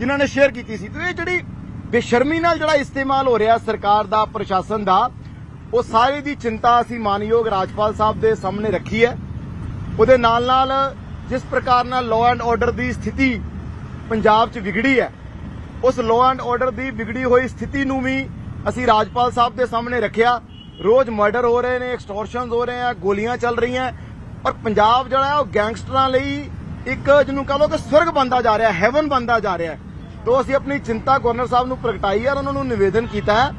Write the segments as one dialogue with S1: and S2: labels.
S1: ਜਿਨ੍ਹਾਂ ਨੇ ਸ਼ੇਅਰ ਕੀਤੀ ਸੀ। ਤੇ ਇਹ ਜਿਹੜੀ ਬੇਸ਼ਰਮੀ ਨਾਲ ਜਿਹੜਾ ਇਸਤੇਮਾਲ ਹੋ ਰਿਹਾ ਸਰਕਾਰ ਦਾ, ਪ੍ਰਸ਼ਾਸਨ ਦਾ, ਉਹ ਸਾਰੇ ਦੀ ਚਿੰਤਾ ਅਸੀਂ ਮਾਨਯੋਗ ਰਾਜਪਾਲ ਸਾਹਿਬ ਦੇ ਸਾਹਮਣੇ ਰੱਖੀ ਹੈ। ਉਹਦੇ ਨਾਲ ਨਾਲ ਜਿਸ ਪ੍ਰਕਾਰ ਨਾਲ ਲਾਅ ਐਂਡ ਆਰਡਰ ਦੀ ਸਥਿਤੀ ਪੰਜਾਬ 'ਚ ਵਿਗੜੀ ਹੈ, ਉਸ ਲਾਅ ਐਂਡ ਆਰਡਰ ਦੀ ਵਿਗੜੀ ਹੋਈ ਸਥਿਤੀ ਨੂੰ ਵੀ ਅਸੀਂ ਰਾਜਪਾਲ ਸਾਹਿਬ ਦੇ ਸਾਹਮਣੇ ਰੱਖਿਆ। ਰੋਜ਼ ਮਰਡਰ ਹੋ ਰਹੇ ਨੇ ਐਕਸਟੋਰਸ਼ਨਸ ਹੋ ਰਹੇ ਆ, ਗੋਲੀਆਂ ਚੱਲ ਰਹੀਆਂ। ਔਰ ਪੰਜਾਬ ਜਿਹੜਾ ਉਹ ਗੈਂਗਸਟਰਾਂ ਲਈ ਇੱਕ ਜਿਹਨੂੰ ਕਹ ਲਓ ਕਿ ਸਵਰਗ ਬਣਦਾ ਜਾ ਰਿਹਾ ਹੈਵਨ ਬਣਦਾ ਜਾ ਰਿਹਾ ਤੋਂ ਅਸੀਂ ਆਪਣੀ ਚਿੰਤਾ ਗਵਰਨਰ ਸਾਹਿਬ ਨੂੰ ਪ੍ਰਗਟਾਈ ਹੈ ਔਰ ਉਹਨਾਂ ਨੂੰ ਨਿਵੇਦਨ ਕੀਤਾ ਹੈ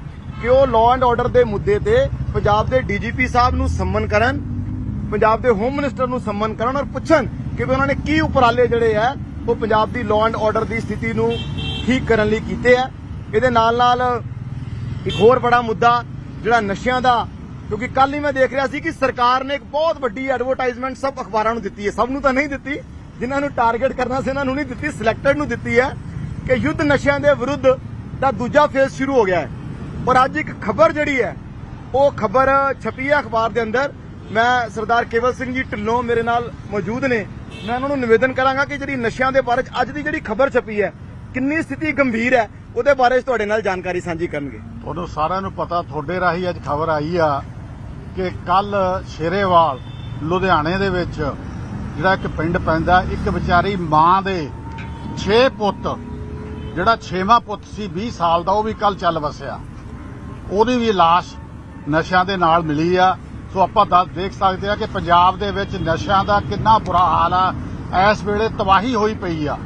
S1: ਕਿ ਉਹ ਲਾਅ ਐਂਡ ਆਰਡਰ ਦੇ ਮੁੱਦੇ ਤੇ ਪੰਜਾਬ ਦੇ ਡੀਜੀਪੀ ਸਾਹਿਬ ਨੂੰ ਸੰਮਨ ਕਰਨ, ਪੰਜਾਬ ਦੇ ਹੋਮ ਮਿਨਿਸਟਰ ਨੂੰ ਸੰਮਨ ਕਰਨ ਔਰ ਪੁੱਛਣ ਕਿ ਵੀ ਉਹਨਾਂ ਨੇ ਕੀ ਉਪਰਾਲੇ ਜਿਹੜੇ ਆ ਉਹ ਪੰਜਾਬ ਦੀ ਲਾਅ ਐਂਡ ਆਰਡਰ ਦੀ ਸਥਿਤੀ ਨੂੰ ਠੀਕ ਕਰਨ ਲਈ ਕੀਤੇ ਆ ਇਹਦੇ ਨਾਲ ਨਾਲ ਇੱਕ ਹੋਰ ਬੜਾ ਮੁੱਦਾ ਜਿਹੜਾ ਨਸ਼ਿਆਂ ਦਾ, ਕਿਉਂਕਿ ਕੱਲ ਹੀ ਮੈਂ ਦੇਖ ਰਿਹਾ ਸੀ ਕਿ ਸਰਕਾਰ ਨੇ ਇੱਕ ਬਹੁਤ ਵੱਡੀ ਐਡਵਰਟਾਈਜ਼ਮੈਂਟ ਸਭ ਅਖਬਾਰਾਂ ਨੂੰ ਦਿੱਤੀ ਹੈ। ਸਭ ਨੂੰ ਤਾਂ ਨਹੀਂ ਦਿੱਤੀ, ਜਿਨ੍ਹਾਂ ਨੂੰ ਟਾਰਗੇਟ ਕਰਨਾ ਸੀ ਇਹਨਾਂ ਨੂੰ ਨਹੀਂ ਦਿੱਤੀ ਸਿਲੈਕਟਡ ਨੂੰ ਦਿੱਤੀ ਹੈ। ਕਿ ਯੁੱਧ ਨਸ਼ਿਆਂ ਦੇ ਵਿਰੁੱਧ ਦਾ ਦੂਜਾ ਫੇਜ਼ ਸ਼ੁਰੂ ਹੋ ਗਿਆ ਹੈ। ਔਰ ਅੱਜ ਇੱਕ ਖਬਰ ਜਿਹੜੀ ਹੈ, ਉਹ ਖਬਰ ਛਪੀ ਹੈ ਅਖਬਾਰ ਦੇ ਅੰਦਰ। ਮੈਂ ਸਰਦਾਰ ਕੇਵਲ ਸਿੰਘ ਜੀ ਢਿੱਲੋਂ ਮੇਰੇ ਨਾਲ ਮੌਜੂਦ ਨੇ। ਮੈਂ ਉਹਨਾਂ ਨੂੰ ਨਿਵੇਦਨ ਕਰਾਂਗਾ ਕਿ ਜਿਹੜੀ ਨਸ਼ਿਆਂ ਦੇ ਬਾਰੇ ਅੱਜ ਦੀ ਜਿਹੜੀ ਖਬਰ ਛਪੀ ਹੈ, ਕਿੰਨੀ ਸਥਿਤੀ ਗੰਭੀਰ ਹੈ, ਉਹਦੇ ਬਾਰੇ ਤੁਹਾਡੇ ਨਾਲ ਜਾਣਕਾਰੀ ਸਾਂਝੀ ਕਰਨਗੇ।
S2: ਤੁਹਾਨੂੰ ਸਾਰਿਆਂ ਨੂੰ ਪਤਾ, ਤੁਹਾਡੇ ਰਾਹੀਂ ਅੱਜ ਖਬਰ ਆਈ ਆ ਕਿ ਕੱਲ ਸ਼ੇਰੇਵਾਲ, ਲੁਧਿਆਣੇ ਦੇ ਵਿੱਚ ਜਿਹੜਾ ਇੱਕ ਪਿੰਡ ਪੈਂਦਾ, ਇੱਕ ਵਿਚਾਰੀ ਮਾਂ ਦੇ 6 ਪੁੱਤ ਜਿਹੜਾ 6ਵਾਂ ਪੁੱਤ ਸੀ 20 ਸਾਲ ਦਾ ਉਹ ਵੀ ਕੱਲ ਚੱਲ ਵਸਿਆ। ਉਹਦੀ ਵੀ ਲਾਸ਼ ਨਸ਼ਿਆਂ ਦੇ ਨਾਲ ਮਿਲੀ ਆ। ਸੋ ਆਪਾਂ ਦੱਸ ਦੇਖ ਸਕਦੇ ਆ ਕਿ ਪੰਜਾਬ ਦੇ ਵਿੱਚ ਨਸ਼ਿਆਂ ਦਾ ਕਿੰਨਾ ਬੁਰਾ ਹਾਲ ਆ। ਇਸ ਵੇਲੇ ਤਬਾਹੀ ਹੋਈ ਪਈ ਆ।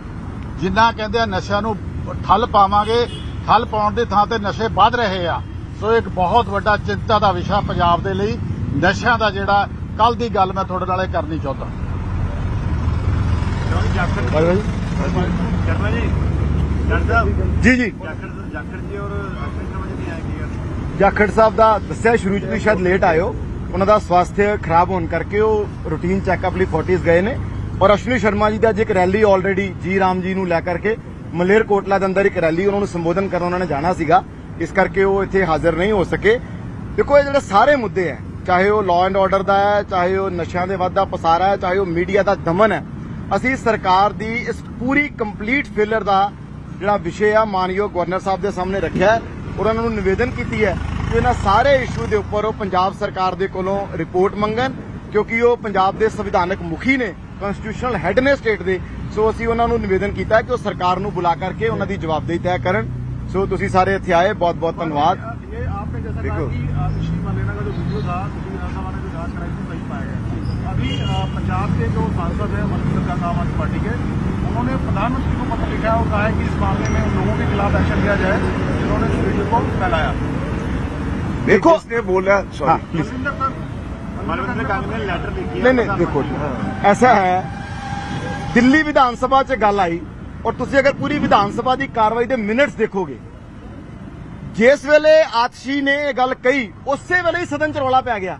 S2: ਜਿੰਨਾ ਕਹਿੰਦੇ ਆ ਨਸ਼ਿਆਂ ਨੂੰ ਠੱਲ ਪਾਵਾਂਗੇ ਠੱਲ ਪਾਉਣ ਦੀ ਥਾਂ ਤੇ ਨਸ਼ੇ ਵੱਧ ਰਹੇ ਆ। ਸੋ ਇੱਕ ਬਹੁਤ ਵੱਡਾ ਚਿੰਤਾ ਦਾ ਵਿਸ਼ਾ ਪੰਜਾਬ ਦੇ ਲਈ ਨਸ਼ਿਆਂ ਦਾ ਜਿਹੜਾ ਕੱਲ ਦੀ ਗੱਲ ਮੈਂ ਤੁਹਾਡੇ ਨਾਲ ਇਹ ਕਰਨੀ ਚਾਹੁੰਦਾ।
S3: ਕਰਨਾ ਜੀ। ਕਰਦਾ
S1: ਜੀ ਜੀ।
S3: ਜਾਖੜ ਜੀ ਔਰ ਜੀ
S1: ਸਾਹਿਬ ਦਾ ਦੱਸਿਆ ਸ਼ੁਰੂ ਚ ਵੀ ਸ਼ਾਇਦ ਲੇਟ ਆਇਓ। ਉਹਨਾਂ ਦਾ ਸਵਾਸਥ ਖਰਾਬ ਹੋਣ ਕਰਕੇ ਉਹ ਰੂਟੀਨ ਚੈੱਕਅਪ ਲਈ ਫੋਰਟਿਸ ਗਏ ਨੇ। ਔਰ ਅਸ਼ਵਨੀ ਸ਼ਰਮਾ ਜੀ ਦਾ ਅੱਜ ਇੱਕ ਰੈਲੀ ਆਲਰੇਡੀ ਜੀ ਰਾਮ ਜੀ ਨੂੰ ਲੈ ਕਰਕੇ ਮਲੇਰ ਕੋਟਲਾ ਦੇ ਅੰਦਰ ਇੱਕ ਰੈਲੀ ਉਹਨਾਂ ਨੂੰ ਸੰਬੋਧਨ ਕਰਨ ਉਹਨਾਂ ਨੇ ਜਾਣਾ ਸੀਗਾ। ਇਸ ਕਰਕੇ ਉਹ ਇੱਥੇ ਹਾਜ਼ਰ ਨਹੀਂ ਹੋ ਸਕੇ। ਦੇਖੋ ਇਹ ਜਿਹੜੇ ਸਾਰੇ ਮੁੱਦੇ ਹੈ ਚਾਹੇ ਉਹ ਲਾਅ ਐਂਡ ਆਰਡਰ ਦਾ ਹੈ ਚਾਹੇ ਉਹ ਨਸ਼ਿਆਂ ਦੇ ਵੱਧਦਾ ਪਸਾਰਾ ਹੈ ਚਾਹੇ ਉਹ ਮੀਡੀਆ ਦਾ ਦਮਨ ਹੈ ਅਸੀਂ ਸਰਕਾਰ ਦੀ ਇਸ ਪੂਰੀ ਕੰਪਲੀਟ ਫੇਲਰ ਦਾ ਜਿਹੜਾ ਵਿਸ਼ੇ ਆ ਮਾਨਯੋਗ ਗਵਰਨਰ ਸਾਹਿਬ ਦੇ ਸਾਹਮਣੇ ਰੱਖਿਆ ਹੈ ਔਰ ਉਹਨਾਂ ਨੂੰ ਨਿਵੇਦਨ ਕੀਤੀ ਹੈ ਕਿ ਇਹਨਾਂ ਸਾਰੇ ਇਸ਼ੂ ਦੇ ਉੱਪਰ ਉਹ ਪੰਜਾਬ ਸਰਕਾਰ ਦੇ ਕੋਲੋਂ ਰਿਪੋਰਟ ਮੰਗਣ ਕਿਉਂਕਿ ਉਹ ਪੰਜਾਬ ਦੇ ਸੰਵਿਧਾਨਕ ਮੁਖੀ ਨੇ ਕਨਸਟੀਟਿਊਸ਼ਨਲ ਹੈੱਡ ਨੇ ਸਟੇਟ ਦੇ ਸੋ ਅਸੀਂ ਉਹਨਾਂ ਨੂੰ ਨਿਵੇਦਨ ਕੀਤਾ ਕਿ ਉਹ ਸਰਕਾਰ ਨੂੰ ਬੁਲਾ ਕਰਕੇ ਉਹਨਾਂ ਦੀ ਜਵਾਬਦੇਹੀ ਤੈਅ ਕਰਨ। ਸੋ ਤੁਸੀਂ ਸਾਰੇ ਇੱਥੇ ਆਏ ਬਹੁਤ ਬਹੁਤ ਧੰਨਵਾਦ
S3: ये अभी अ, पंजाब के जो सांसद है मंत्री का आम आदमी पार्टी के उन्होंने प्रधानमंत्री को पत्र लिखा है और कहा है कि इस मामले में उन लोगों के खिलाफ एक्शन लिया जाए जिन्होंने इस वीडियो को फैलाया
S1: देखो
S4: जिसने बोला
S1: हाँ,
S4: sorry
S1: please
S3: Manvinder sir Manvinder Kang ने लेटर लिखी
S1: ਨਹੀਂ ਨਹੀਂ ਦੇਖੋ ਜੀ ਐਸਾ ਹੈ ਦਿੱਲੀ ਵਿਧਾਨ ਸਭਾ 'ਚ ਗੱਲ ਆਈ ਔਰ ਤੁਸੀਂ ਅਗਰ ਪੂਰੀ ਵਿਧਾਨ ਸਭਾ ਦੀ ਕਾਰਵਾਈ ਦੇ ਮਿੰਟਸ ਦੇਖੋਗੇ ਜਿਸ ਵੇਲੇ ਆਤਸ਼ੀ ਨੇ ਇਹ ਗੱਲ ਕਹੀ ਉਸੇ ਵੇਲੇ ਹੀ ਸਦਨ 'ਚ ਰੌਲਾ ਪੈ ਗਿਆ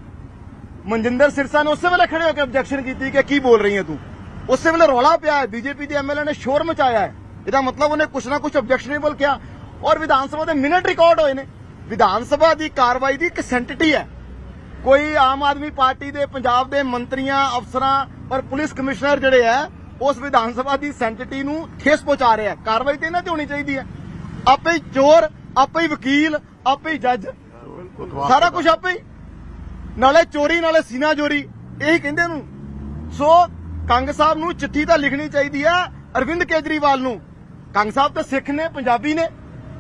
S1: ਮਨਜਿੰਦਰ ਸਿਰਸਾ ਨੇ ਉਸੇ ਵੇਲੇ ਖੜੇ ਹੋ ਕੇ ਆਬਜੈਕਸ਼ਨ ਕੀਤੀ ਕਿ ਕੀ ਬੋਲ ਰਹੀ ਹੈ ਤੂੰ? ਉਸੇ ਵੇਲੇ ਰੌਲਾ ਪਿਆ ਹੈ ਬੀਜੇਪੀ ਦੇ ਐਮਐਲਏ ਨੇ ਸ਼ੋਰ ਮਚਾਇਆ ਹੈ। ਇਹਦਾ ਮਤਲਬ ਉਹਨੇ ਕੁਛ ਨਾ ਕੁਛ ਆਬਜੈਕਸ਼ਨੇਬਲ ਕਿਹਾ। ਔਰ ਵਿਧਾਨ ਸਭਾ ਦੇ ਮਿੰਟ ਰਿਕਾਰਡ ਹੋਏ ਨੇ। ਵਿਧਾਨ ਸਭਾ ਦੀ ਕਾਰਵਾਈ ਦੀ ਇੱਕ ਸੈਂਟੀਟੀ ਹੈ। ਕੋਈ ਆਮ ਆਦਮੀ ਪਾਰਟੀ ਦੇ ਪੰਜਾਬ ਦੇ ਮੰਤਰੀਆਂ ਅਫਸਰਾਂ ਔਰ ਪੁਲਿਸ ਕਮਿਸ਼ਨਰ ਜਿਹੜੇ ਆ ਉਸ ਵਿਧਾਨ ਸਭਾ ਦੀ ਸੈਂਟੀਟੀ ਨੂੰ ਠੇਸ ਪਹੁੰਚਾ ਰਹੇ ਕਾਰਵਾਈ ਤੇ ਇਹਨਾਂ ਤੇ ਹੋਣੀ ਚਾਹੀਦੀ ਹੈ। ਆਪੇ ਹੀ ਚੋਰ ਆਪੇ ਹੀ ਵਕੀਲ ਆਪੇ ਹੀ ਜੱਜ। ਸਾਰਾ ਕੁਝ ਆਪੇ ਹੀ ਨਾਲੇ ਚੋਰੀ, ਨਾਲੇ ਸੀਨਾ ਚੋਰੀ, ਇਹੀ ਕਹਿੰਦੇ ਨੂੰ ਸੋ ਕੰਗ ਸਾਹਿਬ ਨੂੰ ਚਿੱਠੀ ਤਾਂ ਲਿਖਣੀ ਚਾਹੀਦੀ ਹੈ ਅਰਵਿੰਦ ਕੇਜਰੀਵਾਲ ਨੂੰ। ਕੰਗ ਸਾਹਿਬ ਤਾਂ ਸਿੱਖ ਨੇ, ਪੰਜਾਬੀ ਨੇ।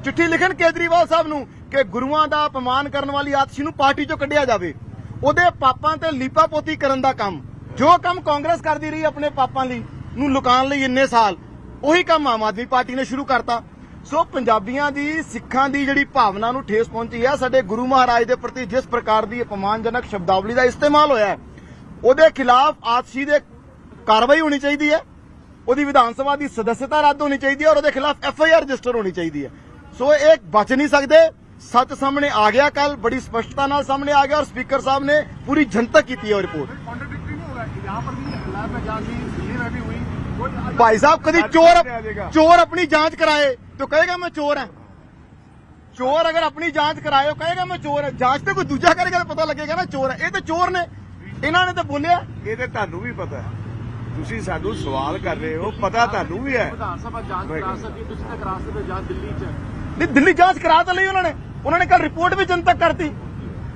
S1: ਚਿੱਠੀ ਲਿਖਣ ਕੇਜਰੀਵਾਲ ਸਾਹਿਬ ਨੂੰ ਕਿ ਗੁਰੂਆਂ ਦਾ ਅਪਮਾਨ ਕਰਨ ਵਾਲੀ ਆਤਸ਼ੀ ਨੂੰ ਪਾਰਟੀ ਚੋਂ ਕੱਢਿਆ ਜਾਵੇ। ਉਹਦੇ ਪਾਪਾਂ ਤੇ ਲੀਪਾ ਪੋਤੀ ਕਰਨ ਦਾ ਕੰਮ। ਜੋ ਕੰਮ ਕਾਂਗਰਸ ਕਰਦੀ ਰਹੀ ਆਪਣੇ ਪਾਪਾਂ ਲਈ, ਨੂੰ ਲੁਕਾਉਣ ਲਈ ਇੰਨੇ ਸਾਲ, ਉਹੀ ਕੰਮ ਆਮ ਆਦਮੀ ਪਾਰਟੀ ਨੇ ਸ਼ੁਰੂ ਕਰਤਾ। ਸੋ ਪੰਜਾਬੀਆਂ ਦੀ, ਸਿੱਖਾਂ ਦੀ ਜਿਹੜੀ ਭਾਵਨਾ ਨੂੰ ਠੇਸ ਪਹੁੰਚੀ ਹੈ, ਸਾਡੇ ਗੁਰੂ ਮਹਾਰਾਜ ਦੇ ਪ੍ਰਤੀ ਜਿਸ ਪ੍ਰਕਾਰ ਦੀ ਅਪਮਾਨਜਨਕ ਸ਼ਬਦਾਵਲੀ ਦਾ ਇਸਤੇਮਾਲ ਹੋਇਆ ਉਹਦੇ ਖਿਲਾਫ ਆਤਸ਼ੀ ਦੇ ਕਾਰਵਾਈ ਹੋਣੀ ਚਾਹੀਦੀ ਹੈ, ਉਹਦੀ ਵਿਧਾਨ ਸਭਾ ਦੀ ਸਦਸਯਤਾ ਰੱਦ ਹੋਣੀ ਚਾਹੀਦੀ ਹੈ ਔਰ ਉਹਦੇ ਖਿਲਾਫ ਐਫ ਆਈ ਆਰ ਰਜਿਸਟਰ ਹੋਣੀ ਚਾਹੀਦੀ ਹੈ। ਸੋ ਇਹ ਬਚ ਨਹੀਂ ਸਕਦੇ, ਸੱਚ ਸਾਹਮਣੇ ਆ ਗਿਆ ਕੱਲ ਬੜੀ ਸਪਸ਼ਟਤਾ ਨਾਲ ਸਾਹਮਣੇ ਆ ਗਿਆ ਔਰ ਸਪੀਕਰ ਸਾਹਿਬ ਨੇ ਪੂਰੀ ਜਨਤਕ ਕੀਤੀ ਹੈ
S3: ਰਿਪੋਰਟ।
S1: ਭਾਈ ਸਾਹਿਬ, ਕਦੀ ਚੋਰ ਚੋਰ ਆਪਣੀ ਜਾਂਚ ਕਰਾਏ तो कहेगा मैं चोर है चोर अगर अपनी ਜਾਂਚ ਕਰਾਏ ਉਹ ਕਹੇਗਾ ਮੈਂ ਚੋਰ ਹਾਂ ਜਾਂਚ ਤੇ ਕੋਈ ਦੂਜਾ ਕਰੇਗਾ ਤਾਂ ਪਤਾ ਲੱਗੇਗਾ ਨਾ ਚੋਰ ਹੈ ਇਹ ਤਾਂ ਚੋਰ ਨੇ ਇਹਨਾਂ ਨੇ ਤਾਂ ਬੋਲਿਆ
S4: ਇਹ ਤੇ ਤੁਹਾਨੂੰ ਵੀ ਪਤਾ ਹੈ ਤੁਸੀਂ ਸਾਨੂੰ ਸਵਾਲ ਕਰ ਰਹੇ ਹੋ ਪਤਾ ਤੁਹਾਨੂੰ ਵੀ ਹੈ
S3: ਵਿਧਾਨ ਸਭਾ ਜਾਂਚ
S4: ਮੈਂ
S3: ਕਰਾ
S4: ਕਹਿੰਦਾ।
S3: ਸਕਦੀ ਤੁਸੀਂ ਤਾਂ ਕਰਾ ਸਕਦੇ ਹੋ ਜਾਂਚ ਦਿੱਲੀ 'ਚ
S1: ਨਹੀਂ ਦਿੱਲੀ ਜਾਂਚ ਕਰਾ ਤਾਂ ਲਈ ਉਹਨਾਂ ਨੇ ਉਹਨਾਂ ਨੇ ਕੱਲ ਰਿਪੋਰਟ ਵੀ ਜਨਤਕ ਕਰਤੀ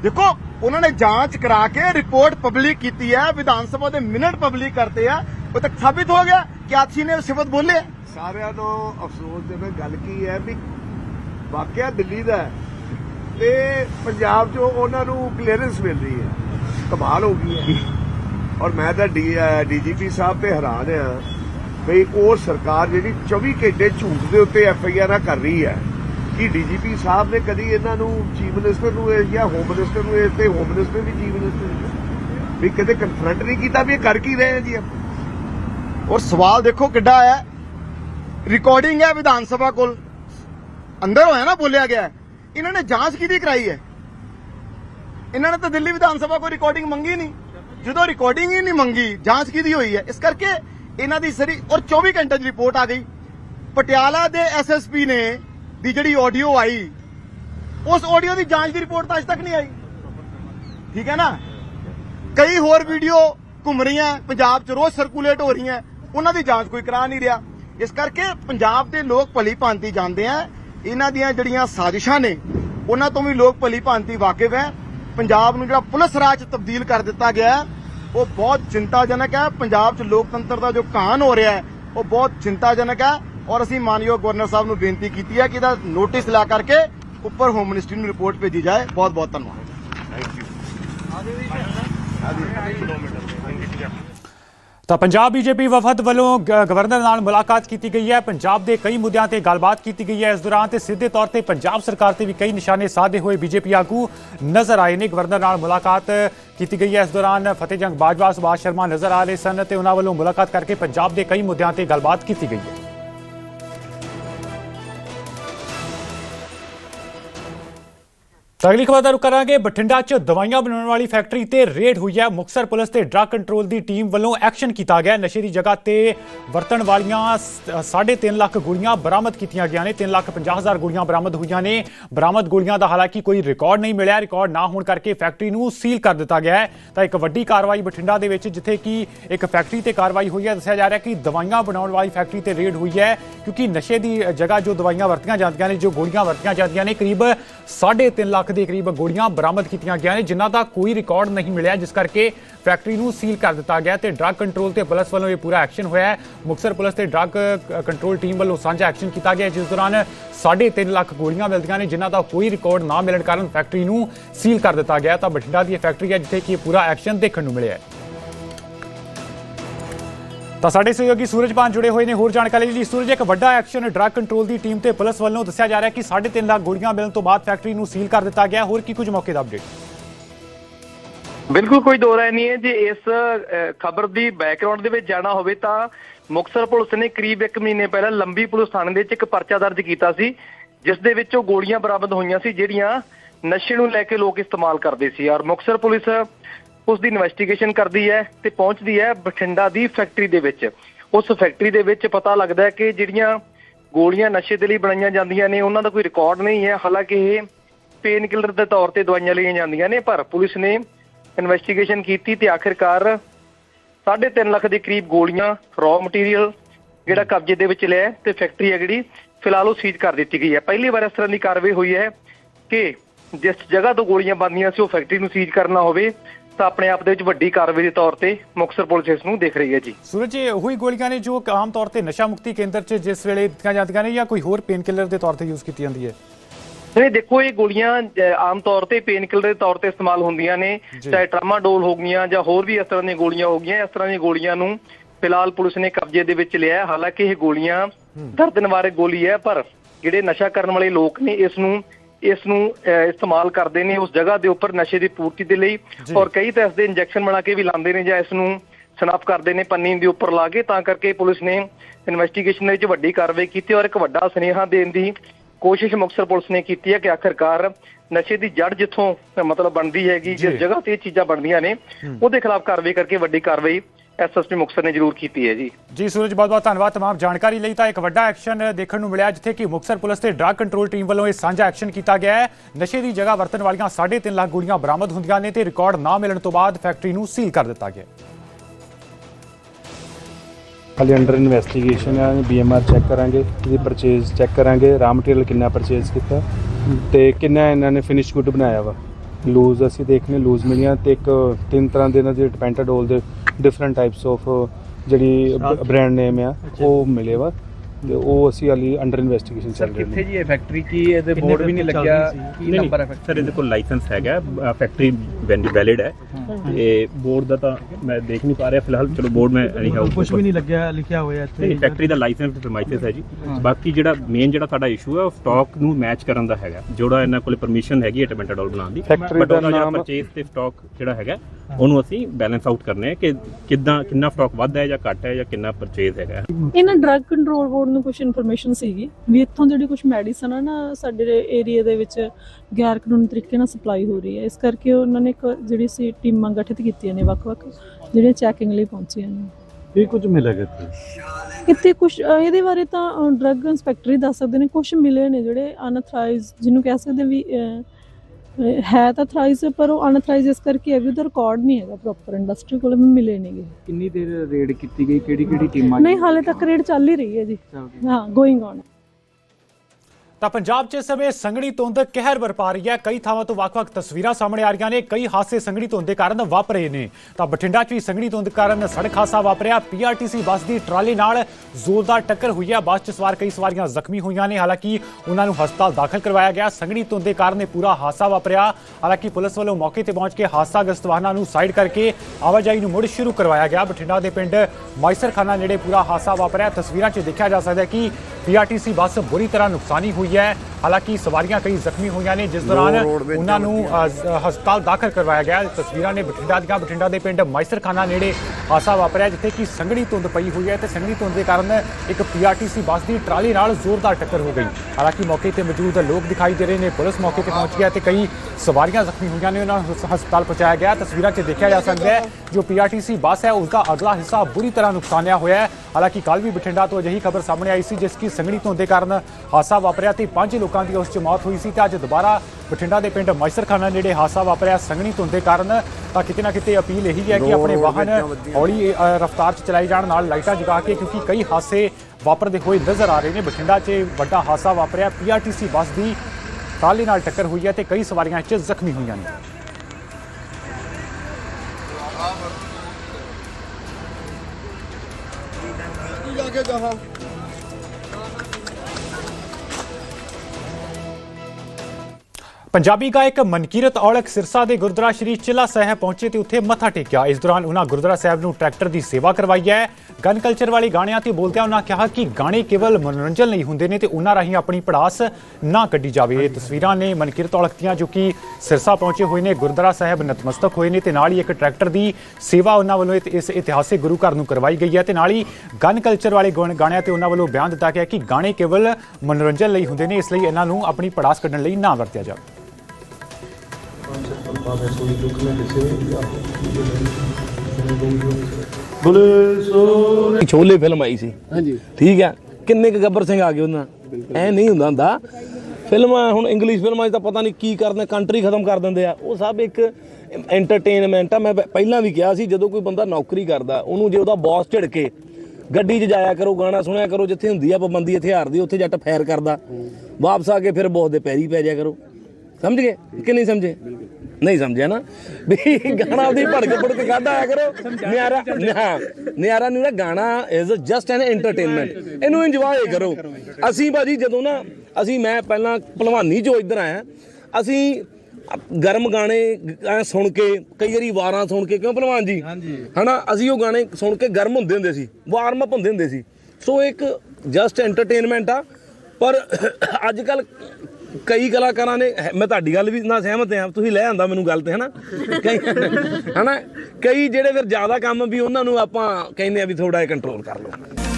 S1: ਦੇਖੋ ਉਹਨਾਂ ਨੇ ਜਾਂਚ ਕਰਾ ਕੇ ਰਿਪੋਰਟ ਪਬਲਿਕ ਕੀਤੀ ਹੈ ਵਿਧਾਨ ਸਭਾ ਦੇ ਮਿੰਟ ਪਬਲਿਕ ਕਰਤੇ ਆ ਉਹ ਤੱਕ ਸਾਬਿਤ ਹੋ ਗਿਆ ਕਿ ਆਤਸ਼ੀ ਨੇ ਸ਼ਬਦ ਬੋਲੇ ਆ।
S4: ਸਾਰਿਆਂ ਨੂੰ ਅਫਸੋਸ ਦੇ ਵਿੱਚ ਗੱਲ ਕੀ ਹੈ ਵੀ ਵਾਕਿਆ ਦਿੱਲੀ ਦਾ ਤੇ ਪੰਜਾਬ 'ਚੋਂ ਉਹਨਾਂ ਨੂੰ ਕਲੀਅਰੈਂਸ ਮਿਲ ਰਹੀ ਹੈ। ਕਮਾਲ ਹੋ ਗਈ ਹੈ। ਔਰ ਮੈਂ ਤਾਂ ਡੀਜੀਪੀ ਸਾਹਿਬ ਤੇ ਹੈਰਾਨ ਆ ਵੀ ਉਹ ਸਰਕਾਰ ਜਿਹੜੀ 24 ਘੰਟੇ ਝੂਠ ਦੇ ਉੱਤੇ ਐਫ ਆਈ ਆਰ ਕਰ ਰਹੀ ਹੈ ਕਿ ਡੀਜੀਪੀ ਸਾਹਿਬ ਨੇ ਕਦੀ ਇਹਨਾਂ ਨੂੰ ਚੀਫ ਮਿਨਿਸਟਰ ਨੂੰ ਇਹ ਜਾਂ ਹੋਮ ਮਿਨਿਸਟਰ ਨੂੰ ਇਸ ਤੇ ਹੋਮ ਮਿਨਿਸਟਰ ਵੀ ਚੀਫ ਮਿਨਿਸਟਰ ਵੀ ਕਦੇ ਕਨਫਰੰਟ ਨਹੀਂ ਕੀਤਾ ਵੀ ਇਹ ਕਰ ਕੀ ਰਹੇ ਆ ਜੀ
S1: ਔਰ ਸਵਾਲ ਦੇਖੋ ਕਿੱਡਾ ਆਇਆ। ਰਿਕਾਰਡਿੰਗ ਹੈ ਵਿਧਾਨ ਸਭਾ ਕੋਲ। ਅੰਦਰ ਹੋਇਆ ਨਾ, ਬੋਲਿਆ ਗਿਆ। ਇਹਨਾਂ ਨੇ ਜਾਂਚ ਕਿਹਦੀ ਕਰਾਈ ਹੈ? ਇਹਨਾਂ ਨੇ ਤਾਂ ਦਿੱਲੀ ਵਿਧਾਨ ਸਭਾ ਕੋਈ ਰਿਕਾਰਡਿੰਗ ਮੰਗੀ ਨਹੀਂ। ਜਦੋਂ ਰਿਕਾਰਡਿੰਗ ਹੀ ਨਹੀਂ ਮੰਗੀ, ਜਾਂਚ ਕਿਹਦੀ ਹੋਈ ਹੈ? ਇਸ ਕਰਕੇ ਇਹਨਾਂ ਦੀ ਸਰੀ ਔਰ 24 ਘੰਟੇ ਦੀ ਰਿਪੋਰਟ ਆ ਗਈ। ਪਟਿਆਲਾ ਦੇ ਐਸਐਸਪੀ ਨੇ ਦੀ ਜਿਹੜੀ ਆਡੀਓ ਆਈ, ਉਸ ਆਡੀਓ ਦੀ ਜਾਂਚ ਦੀ ਰਿਪੋਰਟ ਤਾਂ ਅਜੇ ਤੱਕ ਨਹੀਂ ਆਈ। ਠੀਕ ਹੈ ਨਾ? ਕਈ ਹੋਰ ਵੀਡੀਓ ਘੁੰਮ ਰਹੀਆਂ, ਪੰਜਾਬ 'ਚ ਰੋਜ਼ ਸਰਕੂਲੇਟ ਹੋ ਰਹੀਆਂ। ਉਹਨਾਂ ਦੀ ਜਾਂਚ ਕੋਈ ਕਰਾ ਨਹੀਂ ਰਿਹਾ। ਇਸ ਕਰਕੇ ਪੰਜਾਬ ਦੇ ਲੋਕ ਭਲੀ ਭਾਂਤੀ ਜਾਣਦੇ ਆ। ਇਹਨਾਂ ਦੀਆਂ ਜਿਹੜੀਆਂ ਸਾਜ਼ਿਸ਼ਾਂ ਨੇ, ਉਹਨਾਂ ਤੋਂ ਵੀ ਲੋਕ ਭਲੀ ਭਾਂਤੀ ਵਾਕਿਫ ਹੈ। ਪੰਜਾਬ ਨੂੰ ਜਿਹੜਾ ਪੁਲਿਸ ਰਾਜ ਤਬਦੀਲ ਕਰ ਦਿੱਤਾ ਗਿਆ ਉਹ ਬਹੁਤ ਚਿੰਤਾਜਨਕ ਹੈ। ਪੰਜਾਬ 'ਚ ਲੋਕਤੰਤਰ ਦਾ ਜੋ ਕਾਨ ਹੋ ਰਿਹਾ ਹੈ, ਉਹ ਬਹੁਤ ਚਿੰਤਾਜਨਕ ਹੈ। ਔਰ ਅਸੀਂ ਮਾਨਯੋਗ ਗਵਰਨਰ ਸਾਹਿਬ ਨੂੰ ਬੇਨਤੀ ਕੀਤੀ ਹੈ ਕਿ ਇਹਦਾ ਨੋਟਿਸ ਲਾ ਕਰਕੇ ਉੱਪਰ ਹੋਮ ਮਿਨਿਸਟਰੀ ਨੂੰ ਰਿਪੋਰਟ ਭੇਜੀ ਜਾਏ। ਬਹੁਤ ਬਹੁਤ ਧੰਨਵਾਦ
S4: ਥੈਂਕ ਯੂ
S5: ਤਾਂ ਪੰਜਾਬ ਬੀਜੇਪੀ ਵਫਦ ਵੱਲੋਂ ਗ- ਗਵਰਨਰ ਨਾਲ ਮੁਲਾਕਾਤ ਕੀਤੀ ਗਈ ਹੈ। ਪੰਜਾਬ ਦੇ ਕਈ ਮੁੱਦਿਆਂ ਤੇ ਗੱਲਬਾਤ ਕੀਤੀ ਗਈ ਹੈ। ਇਸ ਦੌਰਾਨ ਤੇ ਸਿੱਧੇ ਤੌਰ ਤੇ ਪੰਜਾਬ ਸਰਕਾਰ ਤੇ ਵੀ ਕਈ ਨਿਸ਼ਾਨੇ ਸਾਧੇ ਹੋਏ ਬੀਜੇਪੀ ਆਗੂ ਨਜ਼ਰ ਆਏ ਨੇ। ਗਵਰਨਰ ਨਾਲ ਮੁਲਾਕਾਤ ਕੀਤੀ ਗਈ ਹੈ। ਇਸ ਦੌਰਾਨ ਫਤਿਹਜੰਗ ਬਾਜਵਾ ਸੁਭਾਸ਼ ਸ਼ਰਮਾ ਨਜ਼ਰ ਆ ਰਹੇ ਸਨ ਤੇ ਉਹਨਾਂ ਵੱਲੋਂ ਮੁਲਾਕਾਤ ਕਰਕੇ ਪੰਜਾਬ ਦੇ ਕਈ ਮੁੱਦਿਆਂ ਤੇ ਗੱਲਬਾਤ ਕੀਤੀ ਗਈ ਹੈ। ਅਗਲੀ ਖਬਰ ਦਾ ਰੁਖ ਕਰਾਂਗੇ। ਬਠਿੰਡਾ 'ਚ ਦਵਾਈਆਂ ਬਣਾਉਣ ਵਾਲੀ ਫੈਕਟਰੀ ਤੇ ਰੇਡ ਹੋਈ ਹੈ। ਮੁਕਸਰ ਪੁਲਿਸ ਤੇ ਡਰੱਗ ਕੰਟਰੋਲ ਦੀ ਟੀਮ ਵੱਲੋਂ ਐਕਸ਼ਨ ਕੀਤਾ ਗਿਆ। ਨਸ਼ੇ ਦੀ ਜਗ੍ਹਾ ਤੇ ਵਰਤਣ ਵਾਲੀਆਂ 3.5 ਲੱਖ ਗੋਲੀਆਂ ਬਰਾਮਦ ਕੀਤੀਆਂ ਗਈਆਂ ਨੇ। 3 ਲੱਖ 50 ਹਜ਼ਾਰ ਗੋਲੀਆਂ ਬਰਾਮਦ ਹੋਈਆਂ ਨੇ। ਬਰਾਮਦ ਗੋਲੀਆਂ ਦਾ ਹਾਲਾਂਕਿ ਕੋਈ ਰਿਕਾਰਡ ਨਹੀਂ ਮਿਲਿਆ। ਰਿਕਾਰਡ ਨਾ ਹੋਣ ਕਰਕੇ ਫੈਕਟਰੀ ਨੂੰ ਸੀਲ ਕਰ ਦਿੱਤਾ ਗਿਆ ਹੈ। ਤਾਂ ਇੱਕ ਵੱਡੀ ਕਾਰਵਾਈ ਬਠਿੰਡਾ ਦੇ ਵਿੱਚ, ਜਿੱਥੇ ਕਿ ਇੱਕ ਫੈਕਟਰੀ ਤੇ ਕਾਰਵਾਈ ਹੋਈ ਹੈ। ਦੱਸਿਆ ਜਾ ਰਿਹਾ ਕਿ ਦਵਾਈਆਂ ਬਣਾਉਣ ਵਾਲੀ ਫੈਕਟਰੀ ਤੇ ਰੇਡ ਹੋਈ ਹੈ, ਕਿਉਂਕਿ ਨਸ਼ੇ ਦੀ ਜਗ੍ਹਾ ਜੋ ਦਵਾਈਆਂ ਵਰਤੀਆਂ ਜਾਂਦੀਆਂ ਨੇ, ਜੋ ਗੋਲੀਆਂ ਵਰਤੀਆਂ ਜਾਂਦੀਆਂ ਨੇ, ਕਰੀਬ 3.5 ਲੱਖ ਲੱਖ ਦੇ ਕਰੀਬ ਗੋਲੀਆਂ ਬਰਾਮਦ ਕੀਤੀਆਂ ਗਈਆਂ ਨੇ, ਜਿਨ੍ਹਾਂ ਦਾ ਕੋਈ ਰਿਕਾਰਡ ਨਹੀਂ ਮਿਲਿਆ, ਜਿਸ ਕਰਕੇ ਫੈਕਟਰੀ ਨੂੰ ਸੀਲ ਕਰ ਦਿੱਤਾ ਗਿਆ ਤੇ ਡਰੱਗ ਕੰਟਰੋਲ ਤੇ ਪੁਲਿਸ ਵੱਲੋਂ ਇਹ ਪੂਰਾ ਐਕਸ਼ਨ ਹੋਇਆ ਹੈ। ਮੁਕਸਰ ਪੁਲਿਸ ਤੇ ਡਰੱਗ ਕੰਟਰੋਲ ਟੀਮ ਵੱਲੋਂ ਸਾਂਝਾ ਐਕਸ਼ਨ ਕੀਤਾ ਗਿਆ, ਜਿਸ ਦੌਰਾਨ 3.5 ਲੱਖ ਗੋਲੀਆਂ ਮਿਲਦੀਆਂ ਨੇ, ਜਿਨ੍ਹਾਂ ਦਾ ਕੋਈ ਰਿਕਾਰਡ ਨਾ ਮਿਲਣ ਕਾਰਨ ਫੈਕਟਰੀ ਨੂੰ ਸੀਲ ਕਰ ਦਿੱਤਾ ਗਿਆ ਤਾਂ ਬਠਿੰਡਾ ਦੀ ਇਹ ਫੈਕਟਰੀ ਹੈ, ਜਿੱਥੇ ਕਿ ਇਹ ਪੂਰਾ ਐਕਸ਼ਨ ਦੇਖਣ ਨੂੰ ਮਿਲਿਆ ਹੈ। ਤਾਂ ਸਾਡੇ ਸਹਿਯੋਗੀ ਸੂਰਜਪਾਨ ਜੁੜੇ ਹੋਏ ਨੇ। ਹੋਰ ਜਾਣਕਾਰੀ ਲਈ ਸੂਰਜ ਇੱਕ ਵੱਡਾ ਐਕਸ਼ਨ ਡਰੱਗ ਕੰਟਰੋਲ ਦੀ ਟੀਮ ਤੇ ਪੁਲਿਸ ਵੱਲੋਂ ਦੱਸਿਆ ਜਾ ਰਿਹਾ ਕਿ 3.5 ਲੱਖ ਗੋਲੀਆਂ ਮਿਲਣ ਤੋਂ ਬਾਅਦ ਫੈਕਟਰੀ ਨੂੰ ਸੀਲ ਕਰ ਦਿੱਤਾ ਗਿਆ। ਹੋਰ ਕੀ ਕੁਝ ਮੌਕੇ ਦਾ ਅਪਡੇਟ
S6: ਬਿਲਕੁਲ, ਕੋਈ ਦੋ ਰਾਏ ਨਹੀਂ ਹੈ। ਜੇ ਇਸ ਖਬਰ ਦੀ ਬੈਕਗ੍ਰਾਉਂਡ ਦੇ ਵਿੱਚ ਜਾਣਾ ਹੋਵੇ ਤਾਂ ਮੁਕਤਸਰ ਪੁਲਿਸ ਨੇ ਕਰੀਬ 1 ਮਹੀਨੇ ਪਹਿਲਾਂ ਲੰਬੀ ਪੁਲਿਸ ਥਾਣੇ ਦੇ ਵਿੱਚ ਇੱਕ ਪਰਚਾ ਦਰਜ ਕੀਤਾ ਸੀ, ਜਿਸ ਦੇ ਵਿੱਚ ਉਹ ਗੋਲੀਆਂ ਬਰਾਮਦ ਹੋਈਆਂ ਸੀ, ਜਿਹੜੀਆਂ ਨਸ਼ੇ ਨੂੰ ਲੈ ਕੇ ਲੋਕ ਇਸਤੇਮਾਲ ਕਰਦੇ ਸੀ। ਔਰ ਮੁਕਤਸਰ ਪੁਲਿਸ ਉਸ ਦੀ ਇਨਵੈਸਟੀਗੇਸ਼ਨ ਕਰਦੀ ਹੈ ਤੇ ਪਹੁੰਚਦੀ ਹੈ ਬਠਿੰਡਾ ਦੀ ਫੈਕਟਰੀ ਦੇ ਵਿੱਚ। ਉਸ ਫੈਕਟਰੀ ਦੇ ਵਿੱਚ ਪਤਾ ਲੱਗਦਾ ਹੈ ਕਿ ਜਿਹੜੀਆਂ ਗੋਲੀਆਂ ਨਸ਼ੇ ਦੇ ਲਈ ਬਣਾਈਆਂ ਜਾਂਦੀਆਂ ਨੇ, ਉਹਨਾਂ ਦਾ ਕੋਈ ਰਿਕਾਰਡ ਨਹੀਂ ਹੈ। ਹਾਲਾਂਕਿ ਇਹ ਪੇਨ ਕਿਲਰ ਦੇ ਤੌਰ ਤੇ ਦਵਾਈਆਂ ਲਈਆਂ ਜਾਂਦੀਆਂ ਨੇ, ਪਰ ਪੁਲਿਸ ਨੇ ਇਨਵੈਸਟੀਗੇਸ਼ਨ ਕੀਤੀ ਤੇ ਆਖਿਰਕਾਰ 3.5 ਲੱਖ ਦੇ ਕਰੀਬ ਗੋਲੀਆਂ ਰॉ ਮਟੀਰੀਅਲ ਜਿਹੜਾ ਕਬਜ਼ੇ ਦੇ ਵਿੱਚ ਲਿਆ ਤੇ ਫੈਕਟਰੀ ਹੈ ਜਿਹੜੀ, ਫਿਲਹਾਲ ਉਹ ਸੀਜ਼ ਕਰ ਦਿੱਤੀ ਗਈ ਹੈ। ਪਹਿਲੀ ਵਾਰ ਇਸ ਤਰ੍ਹਾਂ ਦੀ ਕਾਰਵਾਈ ਹੋਈ ਹੈ ਕਿ ਜਿਸ ਜਗ੍ਹਾ ਤੋਂ ਗੋਲੀਆਂ ਬੰਦੀਆਂ ਸੀ, ਉਹ ਫੈਕਟਰੀ ਨੂੰ ਸੀਜ਼ ਕਰਨਾ ਹੋਵੇ ਤਾਂ ਆਪਣੇ ਆਪ ਦੇ ਵਿੱਚ ਵੱਡੀ ਕਾਰਵਾਈ ਦੇ ਤੌਰ ਤੇ ਮੁਕਤਸਰ ਪੁਲਿਸ ਇਸ ਨੂੰ ਦੇਖ ਰਹੀ ਹੈ ਜੀ
S5: ਸੂਰਜ ਇਹ ਉਹੀ ਗੋਲੀਆਂ ਨੇ ਜੋ ਆਮ ਤੌਰ ਤੇ ਨਸ਼ਾ ਮੁਕਤੀ ਕੇਂਦਰ 'ਚ ਜਿਸ ਵੇਲੇ ਦਿੱਤੀਆਂ ਜਾਂਦੀਆਂ ਨੇ ਜਾਂ ਕੋਈ ਹੋਰ ਪੇਨ ਕਿਲਰ ਦੇ ਤੌਰ ਤੇ ਯੂਜ਼ ਕੀਤੀ ਜਾਂਦੀ ਹੈ
S6: ਨਹੀਂ ਦੇਖੋ ਇਹ ਗੋਲੀਆਂ ਆਮ ਤੌਰ ਤੇ ਪੇਨ ਕਿਲਰ ਦੇ ਤੌਰ ਤੇ ਇਸਤੇਮਾਲ ਹੁੰਦੀਆਂ ਨੇ। ਚਾਹੇ ਟਰਾਮਾਡੋਲ ਹੋ ਗਈਆਂ ਜਾਂ ਹੋਰ ਵੀ ਇਸ ਤਰ੍ਹਾਂ ਦੀਆਂ ਗੋਲੀਆਂ ਹੋ ਗਈਆਂ ਇਸ ਤਰ੍ਹਾਂ ਦੀਆਂ ਗੋਲੀਆਂ ਨੂੰ ਫਿਲਹਾਲ ਪੁਲਿਸ ਨੇ ਕਬਜ਼ੇ ਦੇ ਵਿੱਚ ਲਿਆ। ਹਾਲਾਂਕਿ ਇਹ ਗੋਲੀਆਂ ਦਰਦ ਨਿਵਾਰਕ ਗੋਲੀ ਹੈ ਪਰ ਜਿਹੜੇ ਨਸ਼ਾ ਕਰਨ ਵਾਲੇ ਲੋਕ ਨੇ ਇਸ ਨੂੰ ਇਸ ਨੂੰ ਇਸਤੇਮਾਲ ਕਰਦੇ ਨੇ ਉਸ ਜਗ੍ਹਾ ਦੇ ਉੱਪਰ ਨਸ਼ੇ ਦੀ ਪੂਰਤੀ ਦੇ ਲਈ। ਔਰ ਕਈ ਤਾਂ ਇਸ ਦੇ ਇੰਜੈਕਸ਼ਨ ਬਣਾ ਕੇ ਵੀ ਲਾਉਂਦੇ ਨੇ ਜਾਂ ਇਸ ਨੂੰ ਸਨਫ ਕਰਦੇ ਨੇ ਪੰਨੀ ਦੇ ਉੱਪਰ ਲਾ ਕੇ ਤਾਂ ਕਰਕੇ ਪੁਲਿਸ ਨੇ ਇਨਵੈਸਟੀਗੇਸ਼ਨ ਦੇ ਵਿੱਚ ਵੱਡੀ ਕਾਰਵਾਈ ਕੀਤੀ ਔਰ ਇੱਕ ਵੱਡਾ ਸੁਨੇਹਾ ਦੇਣ ਦੀ ਕੋਸ਼ਿਸ਼ ਮੁਕਤਸਰ ਪੁਲਿਸ ਨੇ ਕੀਤੀ ਹੈ ਕਿ ਆਖਰਕਾਰ ਨਸ਼ੇ ਦੀ ਜੜ ਜਿੱਥੋਂ ਮਤਲਬ ਬਣਦੀ ਹੈਗੀ। ਜਿਸ ਜਗ੍ਹਾ ਤੇ ਇਹ ਚੀਜ਼ਾਂ ਬਣਦੀਆਂ ਨੇ ਉਹਦੇ ਖਿਲਾਫ ਕਾਰਵਾਈ ਕਰਕੇ ਵੱਡੀ ਕਾਰਵਾਈ ਐਸਐਸਪੀ ਮੁਕਤਸਰ ਨੇ ਜ਼ਰੂਰ ਕੀਤੀ ਹੈ ਜੀ
S5: ਜੀ ਸੂਰਜ ਬਹੁਤ ਬਹੁਤ ਧੰਨਵਾਦ तमाम ਜਾਣਕਾਰੀ ਲਈ ਤਾਂ ਇੱਕ ਵੱਡਾ ਐਕਸ਼ਨ ਦੇਖਣ ਨੂੰ ਮਿਲਿਆ ਜਿੱਥੇ ਕਿ ਮੁਕਸਰ ਪੁਲਿਸ ਤੇ ਡਰੱਗ ਕੰਟਰੋਲ ਟੀਮ ਵੱਲੋਂ ਇਹ ਸਾਂਝਾ ਐਕਸ਼ਨ ਕੀਤਾ ਗਿਆ ਹੈ ਨਸ਼ੇ ਦੀ ਜਗ੍ਹਾ ਵਰਤਣ ਵਾਲੀਆਂ 3.5 ਲੱਖ ਗੋਲੀਆਂ ਬਰਾਮਦ ਹੁੰਦੀਆਂ ਨੇ ਤੇ ਰਿਕਾਰਡ ਨਾ ਮਿਲਣ ਤੋਂ ਬਾਅਦ ਫੈਕਟਰੀ ਨੂੰ ਸੀਲ ਕਰ ਦਿੱਤਾ ਗਿਆ
S7: ਹਾਲੇ ਅੰਡਰ ਇਨਵੈਸਟੀਗੇਸ਼ਨ ਆ ਬੀਐਮਆਰ ਚੈੱਕ ਕਰਾਂਗੇ ਇਹਦੀ ਪਰਚੇਜ਼ ਚੈੱਕ ਕਰਾਂਗੇ ਰਾ ਮਟੀਰੀਅਲ ਕਿੰਨਾ ਪਰਚੇਜ਼ ਕੀਤਾ ਤੇ ਕਿੰਨਾ ਇਹਨਾਂ ਨੇ ਫਿਨਿਸ਼ ਗੁੱਡ ਬਣਾਇਆ ਵਾ ਲੂਜ਼ ਅਸੀਂ ਦੇਖਨੇ ਲੂਜ਼ ਮਿਲੀਆਂ ਤੇ ਇੱਕ ਤਿੰਨ ਤਰ੍ਹਾਂ ਦੇ ਇਹਨਾਂ ਦੇ ਪੈਂਟਾਡੋਲ ਦੇ ਡਿਫਰੈਂਟ ਟਾਈਪਸ ਆਫ ਜਿਹੜੀ ਬ੍ਰਾਂਡ ਨੇਮ ਆ ਉਹ ਮਿਲੇ ਵਾ। ਤੇ ਉਹ ਅਸੀਂ ਹਾਲੀ ਅੰਡਰ ਇਨਵੈਸਟੀਗੇਸ਼ਨ ਚੱਲ ਰਹੇ ਨੇ।
S8: ਜੀ ਇਹ ਫੈਕਟਰੀ ਕੀ ਇਹਦੇ ਬੋਰਡ ਵੀ ਨਹੀਂ ਲੱਗਿਆ? ਕੀ ਨੰਬਰ ਹੈ
S9: ਸਰ ਇਹਦੇ ਕੋਲ ਲਾਇਸੈਂਸ ਹੈਗਾ ਫੈਕਟਰੀ ਵੈਲਿਡ ਹੈ। ਤੇ ਬੋਰਡ ਦਾ ਤਾਂ ਮੈਂ ਦੇਖ ਨਹੀਂ ਪਾ ਰਿਹਾ ਫਿਲਹਾਲ ਚਲੋ ਬੋਰਡ ਮੈਂ ਨਹੀਂ ਹੈ
S8: ਕੁਝ ਵੀ ਨਹੀਂ ਲੱਗਿਆ ਲਿਖਿਆ ਹੋਇਆ ਇੱਥੇ।
S9: ਫੈਕਟਰੀ ਦਾ ਲਾਇਸੈਂਸ ਤੇ ਪ੍ਰਮਾਈਸਿਸ ਹੈ ਜੀ। ਬਾਕੀ ਜਿਹੜਾ ਮੇਨ ਜਿਹੜਾ ਸਾਡਾ ਇਸ਼ੂ ਹੈ ਉਹ ਸਟਾਕ ਨੂੰ ਮੈਚ ਕਰਨ ਦਾ ਹੈਗਾ। ਜਿਹੜਾ ਇਹਨਾਂ ਕੋਲੇ ਪਰਮਿਸ਼ਨ ਹੈਗੀ ਹੈ ਟਮੈਟੋਡੋਲ ਬਣਾਉਣ ਦੀ।
S7: ਦਾ
S9: ਉਹਦਾ ਜਿਹੜਾ
S7: ਨਾਮ-
S9: ਪਰਚੇਸ ਤੇ ਸਟਾਕ ਜਿਹੜਾ ਹੈਗਾ ਉਹਨੂੰ ਅਸੀਂ ਬੈਲੈਂਸ ਆਊਟ ਕਰਨੇ ਆ ਕਿ ਕਿੱਦਾਂ ਕਿੰਨਾ ਸਟਾਕ ਵੱਧ ਹੈ ਜਾਂ ਘੱਟ ਹੈ ਜਾਂ ਕਿੰਨਾ ਪਰਚੇਸ ਹੈਗਾ
S10: ਇਹਨਾਂ ਡਰੱਗ ਕੰਟਰੋਲ ਬੋਰਡ ਨੂੰ ਕੁਝ ਇਨਫੋਰਮੇਸ਼ਨ ਸੀਗੀ ਵੀ ਇੱਥੋਂ ਜਿਹੜੀ ਕੁਝ ਮੈਡੀਸਨ ਆ ਨਾ ਸਾਡੇ ਏਰੀਆ ਦੇ ਵਿੱਚ ਗੈਰ ਕਾਨੂੰਨੀ ਤਰੀਕੇ ਨਾਲ ਸਪਲਾਈ ਹੋ ਰਹੀ ਹੈ। ਇਸ ਕਰਕੇ ਉਹਨਾਂ ਨੇ ਇੱਕ ਜਿਹੜੀ ਸੀ ਟੀਮਾਂ ਗਠਿਤ ਕੀਤੀਆਂ ਨੇ ਵੱਖ-ਵੱਖ ਜਿਹੜੀਆਂ ਚੈਕਿੰਗ ਲਈ ਪਹੁੰਚੀਆਂ ਨੇ।
S8: ਇਹ ਕੁਝ ਮਿਲੇਗਾ ਇੱਥੇ
S10: ਇੱਥੇ ਕੁਝ ਇਹਦੇ ਬਾਰੇ ਤਾਂ ਡਰੱਗ ਇੰਸਪੈਕਟਰ ਹੀ ਦੱਸ ਸਕਦੇ ਨੇ। ਕੁਝ ਮਿਲੇ ਨੇ ਜਿਹੜੇ ਅਨਥਰਾਈਜ਼ ਜਿਹਨੂੰ ਕਹਿ ਸਕਦੇ ਵੀ ਹੈ ਤਾਂ ਥਰਾਈਜ਼ ਪਰ ਉਹ ਅਨਥਰਾਈਜ਼ ਇਸ ਕਰਕੇ ਹੈ ਵੀ ਉਹਦਾ ਰਿਕਾਰਡ ਨਹੀਂ ਹੈਗਾ ਪ੍ਰੋਪਰ ਇੰਡਸਟਰੀ ਕੋਲ ਵੀ ਮਿਲੇ ਨੇਗੇ
S8: ਕਿੰਨੀ ਦੇਰ ਰੇਡ ਕੀਤੀ ਗਈ? ਕਿਹੜੀ ਕਿਹੜੀ ਟੀਮਾਂ
S10: ਨਹੀਂ ਹਾਲੇ ਤੱਕ ਰੇਡ ਚੱਲ ਹੀ ਰਹੀ ਹੈ ਜੀ। ਹਾਂ। ਗੋਇੰਗ ਔਨ
S5: ਤਾਂ ਪੰਜਾਬ 'ਚ ਇਸ ਸਮੇਂ ਸੰਘਣੀ ਧੁੰਦ ਕਹਿਰ ਵਰਪਾ ਰਹੀ ਹੈ। ਕਈ ਥਾਵਾਂ ਤੋਂ ਵੱਖ-ਵੱਖ ਤਸਵੀਰਾਂ ਸਾਹਮਣੇ ਆ ਰਹੀਆਂ ਨੇ। ਕਈ ਹਾਦਸੇ ਸੰਘਣੀ ਧੁੰਦ ਦੇ ਕਾਰਨ ਵਾਪਰ ਰਹੇ ਨੇ। ਤਾਂ ਬਠਿੰਡਾ 'ਚ ਵੀ ਸੰਘਣੀ ਧੁੰਦ ਕਾਰਨ ਸੜਕ ਹਾਦਸਾ ਵਾਪਰਿਆ। ਪੀਆਰਟੀਸੀ ਬੱਸ ਦੀ ਟਰਾਲੀ ਨਾਲ ਜ਼ੋਰਦਾਰ ਟੱਕਰ ਹੋਈ ਹੈ। ਬੱਸ 'ਚ ਸਵਾਰ ਕਈ ਸਵਾਰੀਆਂ ਜ਼ਖਮੀ ਹੋਈਆਂ ਨੇ। ਹਾਲਾਂਕਿ ਉਹਨਾਂ ਨੂੰ ਹਸਪਤਾਲ ਦਾਖਲ ਕਰਵਾਇਆ ਗਿਆ। ਸੰਘਣੀ ਧੁੰਦ ਦੇ ਕਾਰਨ ਇਹ ਪੂਰਾ ਹਾਦਸਾ ਵਾਪਰਿਆ। ਹਾਲਾਂਕਿ ਪੁਲਿਸ ਵੱਲੋਂ ਮੌਕੇ ਤੇ ਪਹੁੰਚ ਕੇ ਹਾਦਸਾ ਗ੍ਰਸਤ ਵਾਹਨਾਂ ਨੂੰ ਸਾਈਡ ਕਰਕੇ ਆਵਾਜਾਈ ਨੂੰ ਮੁੜ ਸ਼ੁਰੂ ਕਰਵਾਇਆ ਗਿਆ। ਬਠਿੰਡਾ ਦੇ ਪਿੰਡ ਮਾਈਸਰਖਾਨਾ ਨੇੜੇ ਪੂਰਾ ਹਾਦਸਾ ਵਾਪਰਿਆ। ਤਸਵੀਰਾਂ 'ਚ ਦੇਖਿਆ ਜਾ ਸਕਦਾ ਹੈ ਕਿ ਪੀਆਰਟੀਸੀ ਬੱਸ ਬੁਰੀ ਤਰ੍ਹਾਂ ਨੁਕਸਾਨੀ ਹੋਈ ਹੈ। ਹਾਲਾਂਕਿ ਸਵਾਰੀਆਂ ਕਈ ਜ਼ਖਮੀ ਹੋਈਆਂ ਨੇ। ਜਿਸ ਦੌਰਾਨ ਉਹਨਾਂ ਨੂੰ ਹਸਪਤਾਲ ਦਾਖਲ ਕਰਵਾਇਆ ਗਿਆ। ਤਸਵੀਰਾਂ ਨੇ ਬਠਿੰਡਾ ਦੀਆਂ। ਬਠਿੰਡਾ ਦੇ ਪਿੰਡ ਮਾਈਸਰਖਾਨਾ ਨੇੜੇ ਹਾਦਸਾ ਵਾਪਰਿਆ ਜਿੱਥੇ ਕਿ ਸੰਘਣੀ ਧੁੰਦ ਪਈ ਹੋਈ ਹੈ ਤੇ ਸੰਘਣੀ ਧੁੰਦ ਦੇ ਕਾਰਨ ਇੱਕ ਪੀਆਰਟੀਸੀ ਬੱਸ ਦੀ ਟਰਾਲੀ ਨਾਲ ਜ਼ੋਰਦਾਰ ਟੱਕਰ ਹੋ ਗਈ। ਹਾਲਾਂਕਿ ਮੌਕੇ ਤੇ ਮੌਜੂਦ ਲੋਕ ਦਿਖਾਈ ਦੇ ਰਹੇ ਨੇ। ਪੁਲਿਸ ਮੌਕੇ ਤੇ ਪਹੁੰਚ ਗਿਆ ਤੇ ਕਈ ਸਵਾਰੀਆਂ ਜ਼ਖਮੀ ਹੋਈਆਂ ਨੇ। ਉਹਨਾਂ ਨੂੰ ਹਸ- ਹਸਪਤਾਲ ਪਹੁੰਚਾਇਆ ਗਿਆ। ਤਸਵੀਰਾਂ 'ਚ ਦੇਖਿਆ ਜਾ ਸਕਦਾ ਹੈ ਜੋ ਪੀਆਰਟੀਸੀ ਬੱਸ ਹੈ ਉਸ ਦਾ ਅਗਲਾ ਹਿੱਸਾ ਬੁਰੀ ਤਰ੍ਹਾਂ ਨੁਕਸਾਨਿਆ ਹੋਇਆ ਹੈ। ਹਾਲਾਂਕਿ ਕੱਲ ਵੀ ਬਠਿੰਡਾ ਤੋਂ ਅਜਿਹੀ ਖਬਰ ਸਾਹਮਣੇ ਆਈ ਸੀ ਜਿਸ ਕੀ ਸੰਘਣੀ ਧੁੰਦ ਦੇ ਕਾਰਨ ਹਾਦਸਾ ਵਾਪਰਿਆ ਤੇ ਪੰਜ ਲੋਕਾਂ ਦੀ ਉਸ 'ਚ ਮੌਤ ਹੋਈ ਸੀ ਤੇ ਅੱਜ ਦੁਬਾਰਾ ਬਠਿੰਡਾ ਦੇ ਪਿੰਡ ਮਾਈਸਰਖਾਨਾ ਨੇੜੇ ਹਾਦਸਾ ਵਾਪਰਿਆ। ਸੰਘਣੀ ਧੁੰਦ ਦੇ ਕਾਰਨ ਤਾਂ ਕਿਤੇ ਨਾ ਕਿਤੇ ਅਪੀਲ ਇਹੀ ਹੈ ਕਿ ਆਪਣੇ ਵਾਹਨ ਹੌਲੀ ਰਫ਼ਤਾਰ 'ਚ ਚਲਾਈ ਜਾਣ ਨਾਲ ਲਾਈਟਾਂ ਜਗਾ ਕੇ ਕਿਉਂਕਿ ਕਈ ਹਾਦਸੇ ਵਾਪਰਦੇ ਹੋਏ ਨਜ਼ਰ ਆ ਰਹੇ ਨੇ। ਬਠਿੰਡਾ 'ਚ ਵੱਡਾ ਹਾਦਸਾ ਵਾਪਰਿਆ। ਪੀਆਰਟੀਸੀ ਬੱਸ ਦੀ ਟਰਾਲੀ ਨਾਲ ਟੱਕਰ ਹੋਈ ਹੈ ਤੇ ਕਈ ਸਵਾਰੀਆਂ 'ਚ ਜ਼ਖਮੀ ਹੋਈਆਂ ਨੇ। ਕੇ ਜਹਾਂ ਪੰਜਾਬੀ ਗਾਇਕ ਮਨਕੀਰਤ ਔਲਖ ਸਿਰਸਾ ਦੇ ਗੁਰਦੁਆਰਾ ਸ਼੍ਰੀ ਚਿਲਾ ਸਾਹਿਬ ਪਹੁੰਚੇ ਤੇ ਉੱਥੇ ਮੱਥਾ ਟੇਕਿਆ। ਇਸ ਦੌਰਾਨ ਉਹਨਾਂ ਗੁਰਦੁਆਰਾ ਸਾਹਿਬ ਨੂੰ ਟਰੈਕਟਰ ਦੀ ਸੇਵਾ ਕਰਵਾਈ ਹੈ। ਗਨ ਕਲਚਰ ਵਾਲੇ ਗਾਣਿਆਂ ਤੇ ਬੋਲਦਿਆਂ ਉਹਨਾਂ ਕਿਹਾ ਕਿ ਗਾਣੇ ਕੇਵਲ ਮਨੋਰੰਜਨ ਲਈ ਹੁੰਦੇ ਨੇ ਤੇ ਉਹਨਾਂ ਰਾਹੀਂ ਆਪਣੀ ਪੜਾਸ ਨਾ ਕੱਢੀ ਜਾਵੇ। ਇਹ ਤਸਵੀਰਾਂ ਨੇ ਮਨਕੀਰਤ ਔਲਖ ਦੀਆਂ ਜੋ ਕਿ ਸਿਰਸਾ ਪਹੁੰਚੇ ਹੋਏ ਨੇ, ਗੁਰਦੁਆਰਾ ਸਾਹਿਬ ਨਤਮਸਤਕ ਹੋਏ ਨੇ ਤੇ ਨਾਲ ਹੀ ਇੱਕ ਟਰੈਕਟਰ ਦੀ ਸੇਵਾ ਉਹਨਾਂ ਵੱਲੋਂ ਇਹ- ਇਸ ਇਤਿਹਾਸਿਕ ਗੁਰੂ ਘਰ ਨੂੰ ਕਰਵਾਈ ਗਈ ਹੈ ਤੇ ਨਾਲ ਹੀ ਗਨ ਕਲਚਰ ਵਾਲੇ ਗਾਣ- ਗਾਣਿਆਂ ਤੇ ਉਹਨਾਂ ਵੱਲੋਂ ਬਿਆਨ ਦਿੱਤਾ ਗਿਆ ਕਿ ਗਾਣੇ ਕੇਵਲ ਮਨੋਰੰਜਨ ਲਈ ਹੁੰਦੇ ਨੇ, ਇਸ ਲਈ ਇਹਨਾਂ ਨੂੰ ਆਪਣੀ ਪੜਾਸ ਕੱਢਣ ਲਈ ਨਾ ਵਰਤਿਆ ਜਾਵੇ।
S11: ਛੋਲੇ ਫਿਲਮ ਆਈ ਸੀ। ਹਾਂਜੀ। ਠੀਕ ਹੈ। ਕਿੰਨੇ ਕੁ ਗੱਬਰ ਸਿੰਘ ਆ ਗਏ ਉਹਨਾਂ ਐ ਨਹੀਂ ਹੁੰਦਾ ਹੁੰਦਾ। ਫਿਲਮਾਂ ਹੁਣ ਇੰਗਲਿਸ਼ ਫਿਲਮਾਂ 'ਚ ਤਾਂ ਪਤਾ ਨਹੀਂ ਕੀ ਕਰਦੇ ਕੰਟਰੀ ਖਤਮ ਕਰ ਦਿੰਦੇ ਆ। ਉਹ ਸਭ ਇੱਕ ਐਂਟਰਟੇਨਮੈਂਟ ਆ। ਮੈਂ ਪਹਿਲਾਂ ਵੀ ਕਿਹਾ ਸੀ ਜਦੋਂ ਕੋਈ ਬੰਦਾ ਨੌਕਰੀ ਕਰਦਾ ਉਹਨੂੰ ਜੇ ਉਹਦਾ ਬੌਸ ਝਿੜਕੇ ਗੱਡੀ 'ਚ ਜਾਇਆ ਕਰੋ ਗਾਣਾ ਸੁਣਿਆ ਕਰੋ ਜਿੱਥੇ ਹੁੰਦੀ ਆ ਪਾਬੰਦੀ ਹਥਿਆਰ ਦੀ ਉੱਥੇ ਜੱਟ ਫੈਰ ਕਰਦਾ। ਵਾਪਸ ਆ ਕੇ ਫਿਰ ਬੌਸ ਦੇ ਪੈਰੀ ਪੈ ਜਾਇਆ ਕਰੋ। ਸਮਝ ਗਏ? ਕਿ ਨਹੀਂ ਸਮਝੇ? ਨਹੀਂ ਸਮਝਿਆ ਨਾ। ਵੀ ਗਾਣਾ ਉਹਦੀ ਭੜਕ ਭੜਕ ਖਾਦਾ ਆਇਆ ਕਰੋ। ਨਿਆਰਾ ਨਿਆ- ਨਿਆਰਾ ਨੂੰ ਨਾ ਗਾਣਾ ਇਜ਼ ਜਸਟ ਐਨ ਐਂਟਰਟੇਨਮੈਂਟ ਇਹਨੂੰ ਇੰਜੋਏ ਕਰੋ। ਅਸੀਂ ਭਾਜੀ ਜਦੋਂ ਨਾ ਅਸੀਂ ਮੈਂ ਪਹਿਲਾਂ ਭਲਵਾਨੀ ਚੋਂ ਇੱਧਰ ਆਇਆ। ਅਸੀਂ ਗਰਮ ਗਾਣੇ ਸੁਣ ਕੇ ਕਈ ਵਾਰੀ ਵਾਰਾਂ ਸੁਣ ਕੇ ਕਿਉਂ ਭਲਵਾਨ ਜੀ? ਹਨਾ ਅਸੀਂ ਉਹ ਗਾਣੇ ਸੁਣ ਕੇ ਗਰਮ ਹੁੰਦੇ ਹੁੰਦੇ ਸੀ। ਵਾਰਮ ਅਪ ਹੁੰਦੇ ਹੁੰਦੇ ਸੀ। ਸੋ ਇੱਕ ਜਸਟ ਐਂਟਰਟੇਨਮੈਂਟ ਆ। ਪਰ ਅੱਜ ਕੱਲ ਕਈ ਕਲਾਕਾਰਾਂ ਨੇ ਮੈਂ ਤੁਹਾਡੀ ਗੱਲ ਵੀ ਨਾਲ ਸਹਿਮਤ ਹਾਂ, ਤੁਸੀਂ ਲੈ ਆਂਦਾ ਮੈਨੂੰ ਗੱਲ ਤੇ, ਹਨਾ? ਕਈ ਹਨਾ? ਕਈ ਜਿਹੜੇ ਫਿਰ ਜ਼ਿਆਦਾ ਕੰਮ ਵੀ ਉਹਨਾਂ ਨੂੰ ਆਪਾਂ ਕਹਿੰਦੇ ਆ ਵੀ ਥੋੜਾ ਜਿਹਾ ਕੰਟਰੋਲ ਕਰ ਲਓ।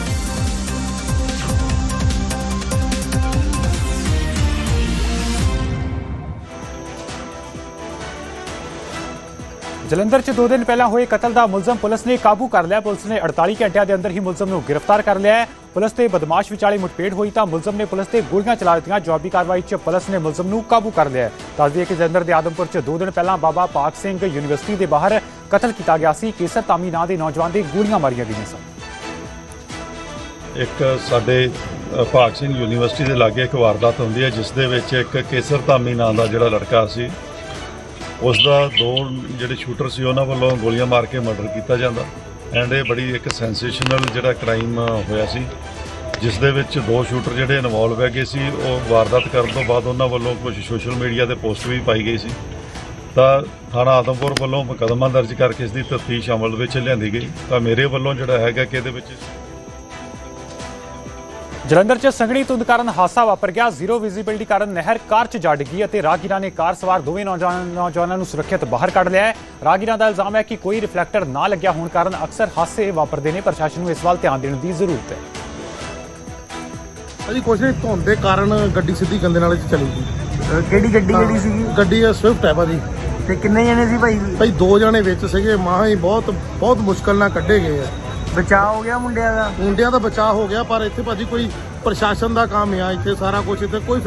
S5: ਜਲੰਧਰ 'ਚ ਦੋ ਦਿਨ ਪਹਿਲਾਂ ਹੋਏ ਕਤਲ ਦਾ ਮੁਲਜ਼ਮ ਪੁਲਿਸ ਨੇ ਕਾਬੂ ਕਰ ਲਿਆ। ਪੁਲਿਸ ਨੇ 48 ਘੰਟਿਆਂ ਦੇ ਅੰਦਰ ਹੀ ਮੁਲਜ਼ਮ ਨੂੰ ਗ੍ਰਿਫਤਾਰ ਕਰ ਲਿਆ ਪੁਲਿਸ ਤੇ ਬਦਮਾਸ਼ ਵਿਚਾਲੇ ਮੁਠਭੇੜ ਹੋਈ ਤਾਂ ਮੁਲਜ਼ਮ ਨੇ ਪੁਲਿਸ ਤੇ ਗੋਲੀਆਂ ਚਲਾ ਦਿੱਤੀਆਂ। ਜਵਾਬੀ ਕਾਰਵਾਈ 'ਚ ਪੁਲਿਸ ਨੇ ਮੁਲਜ਼ਮ ਨੂੰ ਕਾਬੂ ਕਰ ਲਿਆ ਦੱਸਦੀ ਹੈ ਕਿ ਜਲੰਧਰ ਦੇ ਆਦਮਪੁਰ 'ਚ ਦੋ ਦਿਨ ਪਹਿਲਾਂ ਬਾਬਾ ਪਾਕ ਸਿੰਘ ਯੂਨੀਵਰਸਿਟੀ ਦੇ ਬਾਹਰ ਕਤਲ ਕੀਤਾ ਗਿਆ ਸੀ। ਕੇਸਰ ਤਾਮੀ ਨਾਂ ਦੇ ਨੌਜਵਾਨ ਦੇ ਗੋਲੀਆਂ ਮਾਰੀਆਂ ਗਈਆਂ ਸਨ।
S12: ਇੱਕ ਸਾਡੇ ਭਾਗ ਸਿੰਘ ਯੂਨੀਵਰਸਿਟੀ ਦੇ ਲਾਗੇ ਇੱਕ ਵਾਰਦਾਤ ਹੁੰਦੀ ਹੈ, ਜਿਸ ਦੇ ਵਿੱਚ ਇੱਕ ਕੇਸਰ ਧਾਮੀ ਨਾਂ ਦਾ ਜਿਹੜਾ ਲੜਕਾ ਸੀ ਉਸ ਦਾ ਦੋ ਜਿਹੜੇ ਸ਼ੂਟਰ ਸੀ, ਉਹਨਾਂ ਵੱਲੋਂ ਗੋਲੀਆਂ ਮਾਰ ਕੇ ਮਰਡਰ ਕੀਤਾ ਜਾਂਦਾ। ਐਂਡ ਇਹ ਬੜੀ ਇੱਕ ਸੈਂਸੇਸ਼ਨਲ ਜਿਹੜਾ ਕ੍ਰਾਈਮ ਹੋਇਆ ਸੀ, ਜਿਸ ਦੇ ਵਿੱਚ ਦੋ ਸ਼ੂਟਰ ਜਿਹੜੇ ਇਨਵੋਲਵ ਹੈਗੇ ਸੀ, ਉਹ ਵਾਰਦਾਤ ਕਰਨ ਤੋਂ ਬਾਅਦ ਉਹਨਾਂ ਵੱਲੋਂ ਕੁਝ ਸੋਸ਼ਲ ਮੀਡੀਆ ਤੇ ਪੋਸਟ ਵੀ ਪਾਈ ਗਈ ਸੀ। ਤਾਂ ਥਾਣਾ ਆਦਮਪੁਰ ਵੱਲੋਂ ਮੁਕੱਦਮਾ ਦਰਜ ਕਰਕੇ ਇਸ ਦੀ ਤਫਤੀਸ਼ ਅਮਲ ਵਿੱਚ ਲਿਆਂਦੀ ਗਈ। ਤਾਂ ਮੇਰੇ ਵੱਲੋਂ ਜਿਹੜਾ ਹੈਗਾ ਕਿ ਇਹਦੇ ਵਿੱਚ
S5: ਜਲੰਧਰ 'ਚ ਸੰਘਣੀ ਧੁੰਦ ਕਾਰਨ ਹਾਦਸਾ ਵਾਪਰ ਗਿਆ। ਜ਼ੀਰੋ ਵਿਜ਼ਿਬਿਲਟੀ ਕਾਰਨ ਨਹਿਰ ਕਾਰ 'ਚ ਜੜ ਗਈ ਅਤੇ ਰਾਹਗੀਰਾਂ ਨੇ ਕਾਰ ਸਵਾਰ ਦੋਵੇਂ ਨੌਜਵਾਨ ਨੂੰ ਸੁਰੱਖਿਅਤ ਬਾਹਰ ਕੱਢ ਲਿਆ ਹੈ। ਰਾਹਗੀਰਾਂ ਦਾ ਇਲਜ਼ਾਮ ਹੈ ਕਿ ਕੋਈ ਰਿਫਲੈਕਟਰ ਨਾ ਲੱਗਿਆ ਹੋਣ ਕਾਰਨ ਅਕਸਰ ਹਾਦਸੇ ਵਾਪਰਦੇ ਨੇ। ਪ੍ਰਸ਼ਾਸਨ ਨੂੰ ਇਸ ਵੱਲ ਧਿਆਨ ਦੇਣ ਦੀ ਜ਼ਰੂਰਤ ਹੈ।
S13: ਅਜੀ ਕੁਛ ਨਹੀਂ ਧੁੰਦ ਦੇ ਕਾਰਨ ਗੱਡੀ ਸਿੱਧੀ ਗੰਦੇ ਨਾਲੇ 'ਚ ਚਲੀ ਗਈ।
S14: ਕਿਹੜੀ ਗੱਡੀ ਕਿਹੜੀ ਸੀਗੀ?
S13: ਗੱਡੀ ਸਵਿਫਟ ਹੈ ਭਾਜੀ।
S14: ਤੇ ਕਿੰਨੇ ਜਣੇ ਸੀ ਭਾਈ?
S13: ਭਾਈ ਦੋ ਜਣੇ ਵਿੱਚ ਸੀਗੇ। ਮਾਂ ਹੀ ਬਹੁਤ ਬਹੁਤ ਮੁਸ਼ਕਲ ਨਾਲ ਕੱਢੇ ਗਏ ਆ।
S14: ਬਚਾਅ ਹੋ ਗਿਆ ਮੁੰਡਿਆਂ ਦਾ?
S13: ਮੁੰਡਿਆਂ ਦਾ ਬਚਾਅ ਹੋ ਗਿਆ, ਪਰ ਇੱਥੇ ਭਾਜੀ ਕੋਈ ਪ੍ਰਸ਼ਾਸਨ ਦਾ ਕੰਮ ਆ, ਇੱਥੇ ਸਾਰਾ ਕੁਝ ਇੱਥੇ ਕੋਈ